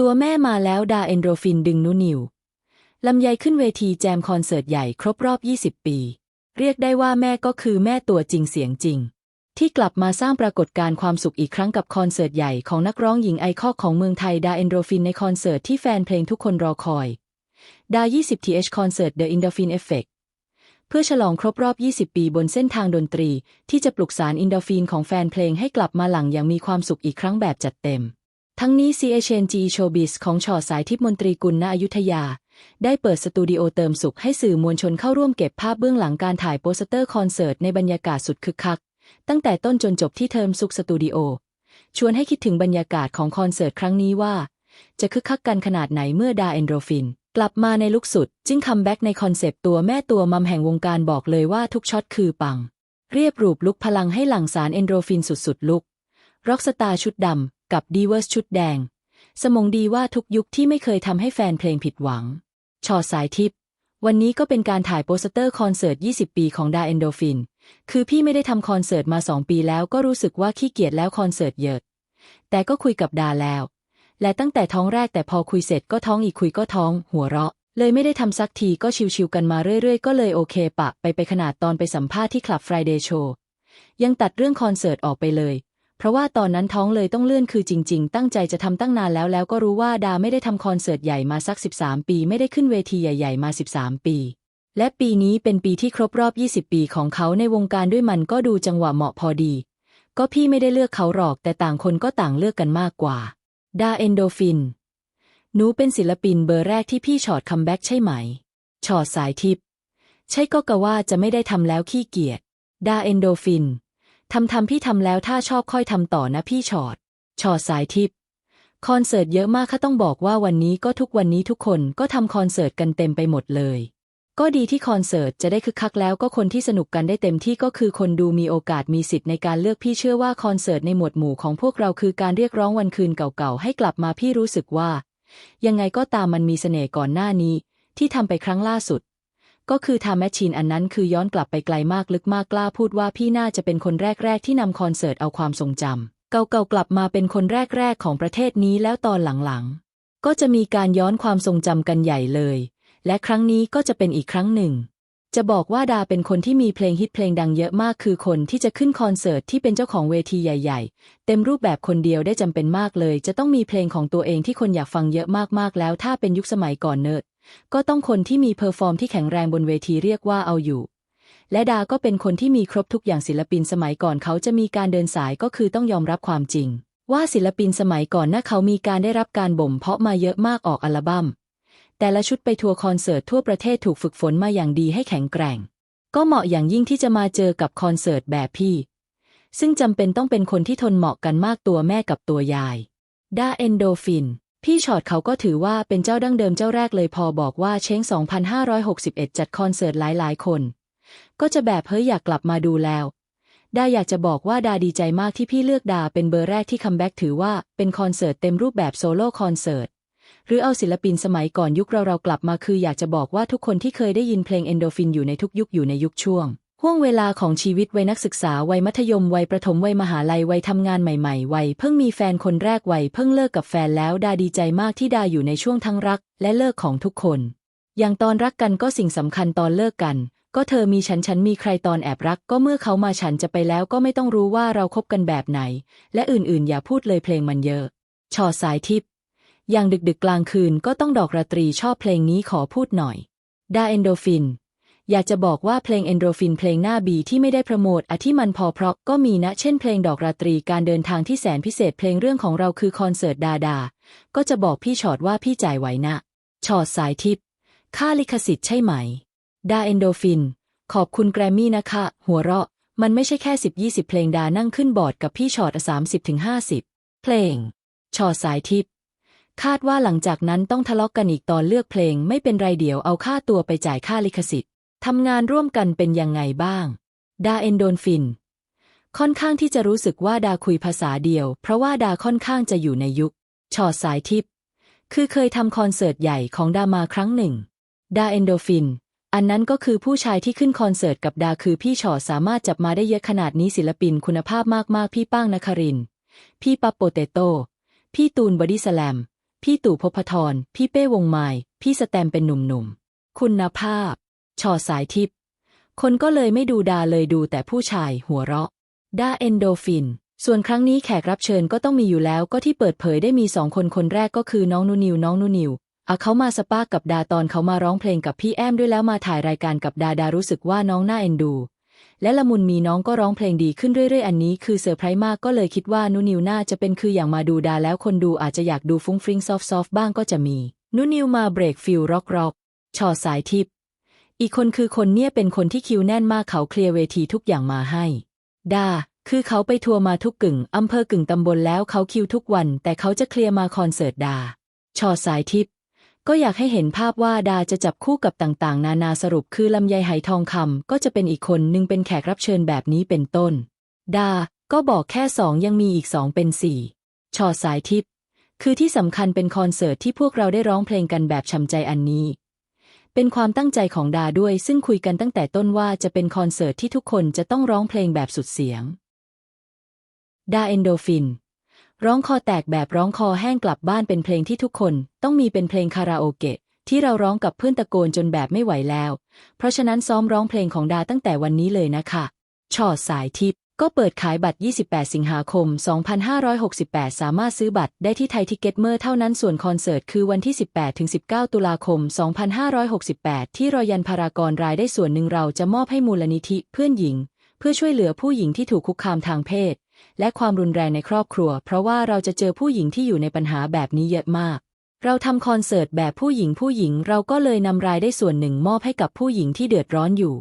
ตัวแม่มาแล้วดาเอนโดรฟินดึงนุนิวลำไยขึ้นเวทีแจมคอนเสิร์ตใหญ่ครบรอบ 20 ปี เรียกได้ว่าแม่ก็คือแม่ตัวจริงเสียงจริง ที่กลับมาสร้างปรากฏการณ์ความสุขอีกครั้งกับคอนเสิร์ตใหญ่ของนักร้องหญิงไอคอของเมืองไทยดาเอนโดรฟินในคอนเสิร์ตที่แฟนเพลงทุกคนรอคอยดา 20th คอนเสิร์ต The Endorphin Effect เพื่อฉลองครบรอบ 20 ปีบนเส้นทางดนตรี ที่จะปลุกสารอินโดฟินของแฟนเพลงให้กลับมาหลังอย่างมีความสุขอีกครั้งแบบจัดเต็ม ทั้งนี้ CHNG Showbiz ของชอสายทิพมนตรีกุลณอยุธยา ได้เปิดสตูดิโอเติมสุขให้สื่อมวลชนเข้าร่วมเก็บภาพเบื้องหลังการถ่ายโปสเตอร์คอนเสิร์ตในบรรยากาศสุดคึกคัก ตั้งแต่ต้นจนจบที่เทอมสุขสตูดิโอ ชวนให้คิดถึงบรรยากาศของคอนเสิร์ตครั้งนี้ว่า จะคึกคักกันขนาดไหนเมื่อดาเอนโดรฟิน กลับมาในลุกสุด จึงคัมแบ็กในคอนเซปต์ตัวแม่ตัวมัมแห่งวงการบอกเลยว่าทุกช็อตคือปัง เรียบรูปลุกพลังให้หลั่งสารเอนโดรฟินสุดๆลุกร็อกสตาร์ชุดดำ กับดีเวอร์สชุดแดง สมองดีว่าทุกยุคที่ไม่เคยทำให้แฟนเพลงผิดหวัง ชอสายทิพย์วันนี้ก็เป็นการถ่ายโปสเตอร์คอนเสิร์ต 20 ปีของดาเอนโดฟิน คือพี่ไม่ได้ทำคอนเสิร์ตมา 2 ปีแล้วก็รู้สึกว่าขี้เกียจแล้วคอนเสิร์ตเยอะ แต่ก็คุยกับดาแล้ว และตั้งแต่ท้องแรกแต่พอคุยเสร็จก็ท้องอีกคุยก็ท้อง หัวเราะ เลยไม่ได้ทำสักทีก็ชิวๆกันมาเรื่อยๆ ก็เลยโอเคปะ ไปไปขนาดตอนไปสัมภาษณ์ที่คลับ Friday Show ยังตัดเรื่องคอนเสิร์ตออกไปเลย เพราะว่าตอนนั้นท้องเลยต้องเลื่อนคือจริง ๆ ตั้งใจจะทำตั้งนานแล้วแล้วก็รู้ว่าดาไม่ได้ทำคอนเสิร์ตใหญ่มาสัก 13 ปี ไม่ได้ขึ้นเวทีใหญ่ ๆ มา 13 ปี และปีนี้เป็นปีที่ครบรอบ 20 ปีของเขาในวงการด้วยมันก็ดูจังหวะเหมาะพอดี ก็พี่ไม่ได้เลือกเขาหรอก แต่ต่างคนก็ต่างเลือกกันมากกว่า ดาเอนโดฟิน หนูเป็นศิลปินเบอร์แรกที่พี่ชอดคัมแบ็กใช่ไหมชอดสายทิพย์ใช่ก็กะว่าจะไม่ได้ทำแล้วขี้เกียจดาเอนโดฟิน ทำทำพี่ทำแล้วถ้าชอบค่อยทำต่อนะพี่ชอดชอดสายทิพย์คอนเสิร์ตเยอะมากค่ะต้องบอกว่าวันนี้ก็ทุกวันนี้ทุกคนก็ทำคอนเสิร์ตกันเต็มไปหมดเลย ก็ดีที่คอนเสิร์ตจะได้คึกคักแล้วก็คนที่สนุกกันได้เต็มที่ก็คือคนดูมีโอกาสมีสิทธิ์ในการเลือกพี่เชื่อว่าคอนเสิร์ตในหมวดหมู่ของพวกเราคือการเรียกร้องวันคืนเก่าๆให้กลับมาพี่รู้สึกว่า ยังไงก็ตามมันมีเสน่ห์ก่อนหน้านี้ ที่ทำไปครั้งล่าสุด ก็คือทาแมชชีนอันนั้นคือย้อนกลับไปไกลมากลึกมากกล้าพูดว่าพี่น่าจะเป็นคนแรก ๆ ที่นำคอนเสิร์ตเอาความทรงจำเก่าๆกลับมาเป็นคนแรก ๆ ของประเทศนี้แล้วตอนหลังๆ ก็จะมีการย้อนความทรงจำกันใหญ่เลย และครั้งนี้ก็จะเป็นอีกครั้งหนึ่ง จะบอกว่าดาเป็นคนที่มีเพลงฮิตเพลงดังเยอะมากคือคนที่จะขึ้นคอนเสิร์ตที่เป็นเจ้าของเวทีใหญ่ ๆ เต็มรูปแบบคนเดียวได้จำเป็นมากเลย จะต้องมีเพลงของตัวเองที่คนอยากฟังเยอะมากๆแล้ว ถ้าเป็นยุคสมัยก่อนเนิร์ด ก็ต้องคนที่มีเพอร์ฟอร์มที่แข็งแรงบนเวทีเรียกว่าเอาอยู่ และดาก็เป็นคนที่มีครบทุกอย่างศิลปินสมัยก่อนเขาจะมีการเดินสายก็คือต้องยอมรับความจริง ว่าศิลปินสมัยก่อนน่าเขามีการได้รับการบ่มเพาะมาเยอะมากออกอัลบั้ม แต่ละชุดไปทัวร์คอนเสิร์ตทั่วประเทศถูกฝึกฝนมาอย่างดีให้แข็งแกร่ง ก็เหมาะอย่างยิ่งที่จะมาเจอกับคอนเสิร์ตแบบพี่ ซึ่งจำเป็นต้องเป็นคนที่ทนเหมาะกันมากตัวแม่กับตัวยายด้าเอนโดฟิน พี่ชอตเขาก็ถือว่าเป็นเจ้าดั้งเดิมเจ้าแรกเลยพอบอกว่าเช้ง 2561 จัดคอนเสิร์ตหลาย ๆ คน ก็จะแบบเฮ้ยอยากกลับมาดูแล้ว ดาอยากจะบอกว่าดาดีใจมากที่พี่เลือกดาเป็นเบอร์แรกที่คัมแบ็กถือว่าเป็นคอนเสิร์ตเต็มรูปแบบโซโล่คอนเสิร์ตหรือเอาศิลปินสมัยก่อนยุคเราเรากลับมาคืออยากจะบอกว่าทุกคนที่เคยได้ยินเพลงเอนโดฟินอยู่ในทุกยุคอยู่ในยุคช่วง ห่วงเวลาของชีวิตวัยนักศึกษาวัยมัธยมวัยประถมวัยมหาลัยวัยทำงานใหม่ๆวัยเพิ่งมีแฟนคนแรกวัยเพิ่งเลิกกับแฟนแล้วดาดีใจมากที่ดาอยู่ในช่วงทั้งรัก และเลิกของทุกคน อย่างตอนรักกันก็สิ่งสำคัญตอนเลิกกัน ก็เธอมีฉันฉันมีใครตอนแอบรัก ก็เมื่อเขามาฉันจะไปแล้วก็ไม่ต้องรู้ว่าเราคบกันแบบไหน และอื่นๆ อย่าพูดเลยเพลงมันเยอะชอสายทิพย์อย่างดึกๆกลางคืนก็ต้องดอกราตรีชอบเพลงนี้ขอพูดหน่อยดาเอนโดฟิน อยากจะบอกว่าเพลงเอนโดฟินเพลงหน้าบีที่ไม่ได้โปรโมทอะที่มันพอเพราะก็มีนะ เช่นเพลงดอกราตรีการเดินทางที่แสนพิเศษเพลงเรื่องของเราคือคอนเสิร์ตดาดา ก็จะบอกพี่ชอดว่าพี่จ่ายไหวนะชอดสายทิพย์ค่าลิขสิทธิ์ใช่ไหม ดาเอนโดฟิน ขอบคุณแกรมมี่นะคะ หัวเราะ มันไม่ใช่แค่สิบยี่สิบเพลงดานั่งขึ้นบอร์ดกับพี่ชอดสามสิบถึงห้าสิบเพลง ชอดสายทิพย์คาดว่าหลังจากนั้นต้องทะเลาะกกันอีกตอนเลือกเพลงไม่เป็นไรเดี๋ยวเอาค่าตัวไปจ่ายค่าลิขสิทธิ์ ทำงานร่วมกันเป็นยังไงบ้าง ดาเอนโดนฟิน ค่อนข้างที่จะรู้สึกว่าดาคุยภาษาเดียว เพราะว่าดาค่อนข้างจะอยู่ในยุคชอดสายทิพย์คือเคยทำคอนเสิร์ตใหญ่ของดามาครั้งหนึ่ง ดาเอนโดฟิน อันนั้นก็คือผู้ชายที่ขึ้นคอนเสิร์ตกับดาคือพี่ชอดสามารถจับมาได้เยอะขนาดนี้ศิลปินคุณภาพมากๆ พี่ป้างนคริน พี่ปั๊บโปเตโต้พี่ตูนบอดี้สแลม พี่ตู่ภพธรพี่เป้วงไม้พี่สแตมเป็นหนุ่มๆ คุณภาพ ชอสายทิพย์คนก็เลยไม่ดูดาเลยดูแต่ผู้ชายหัวเราะดาเอนโดฟิน ส่วนครั้งนี้แขกรับเชิญก็ต้องมีอยู่แล้วก็ที่เปิดเผยได้มีสองคนคนแรกก็คือน้องนูนิวน้องนูนิวอะเขามาสปากับดาตอนเขามาร้องเพลงกับพี่แอมด้วยแล้วมาถ่ายรายการกับดาดารู้สึกว่าน้องน่าเอ็นดู และละมุนมีน้องก็ร้องเพลงดีขึ้นเรื่อยๆ อันนี้คือเซอร์ไพรส์มากก็เลยคิดว่านูนิวน่าจะเป็นคืออย่างมาดูดาแล้วคนดูอาจจะอยากดูฟุ้งฟริ้งซอฟซอฟบ้างก็จะมีนูนิวมาเบรกฟิลร็อกร็อกชอสายทิพย์ อีกคนคือคนเนี่ยเป็นคนที่คิวแน่นมากเขาเคลียร์เวทีทุกอย่างมาให้ ดา คือเขาไปทัวร์มาทุกกึ่งอำเภอกึ่งตำบลแล้วเขาคิวทุกวัน แต่เขาจะเคลียร์มาคอนเสิร์ตดา ชอสายทิพย์ก็อยากให้เห็นภาพว่าดาจะจับคู่กับต่างๆ นานาสรุปคือลำไยไหทองคำก็จะเป็นอีกคนหนึ่งเป็นแขกรับเชิญแบบนี้เป็นต้น ดา ก็บอกแค่สองยังมีอีกสองเป็นสี่ชอสายทิพย์คือที่สำคัญเป็นคอนเสิร์ตที่พวกเราได้ร้องเพลงกันแบบช่ำใจอันนี้ เป็นความตั้งใจของดาด้วย ซึ่งคุยกันตั้งแต่ต้นว่าจะเป็นคอนเสิร์ตที่ทุกคนจะต้องร้องเพลงแบบสุดเสียง ดาเอนโดฟิน ร้องคอแตกแบบร้องคอแห้งกลับบ้านเป็นเพลงที่ทุกคนต้องมีเป็นเพลงคาราโอเกะที่เราร้องกับเพื่อนตะโกนจนแบบไม่ไหวแล้ว เพราะฉะนั้นซ้อมร้องเพลงของดาตั้งแต่วันนี้เลยนะคะชอดสายทิพย์ ก็เปิดขายบัตร 28 สิงหาคม 2568 สามารถซื้อบัตรได้ที่ไทยทิเก็ตเมอร์เท่านั้น ส่วนคอนเสิร์ตคือวันที่ 18-19 ตุลาคม 2568 ที่รอยันพารากอนรายได้ส่วนหนึ่งเราจะมอบให้มูลนิธิเพื่อนหญิง เพื่อช่วยเหลือผู้หญิงที่ถูกคุกคามทางเพศ และความรุนแรงในครอบครัว เพราะว่าเราจะเจอผู้หญิงที่อยู่ในปัญหาแบบนี้เยอะมาก เราทำคอนเสิร์ตแบบผู้หญิงผู้หญิงเราก็เลยนำรายได้ส่วนหนึ่งมอบให้กับผู้หญิงที่เดือดร้อนอยู่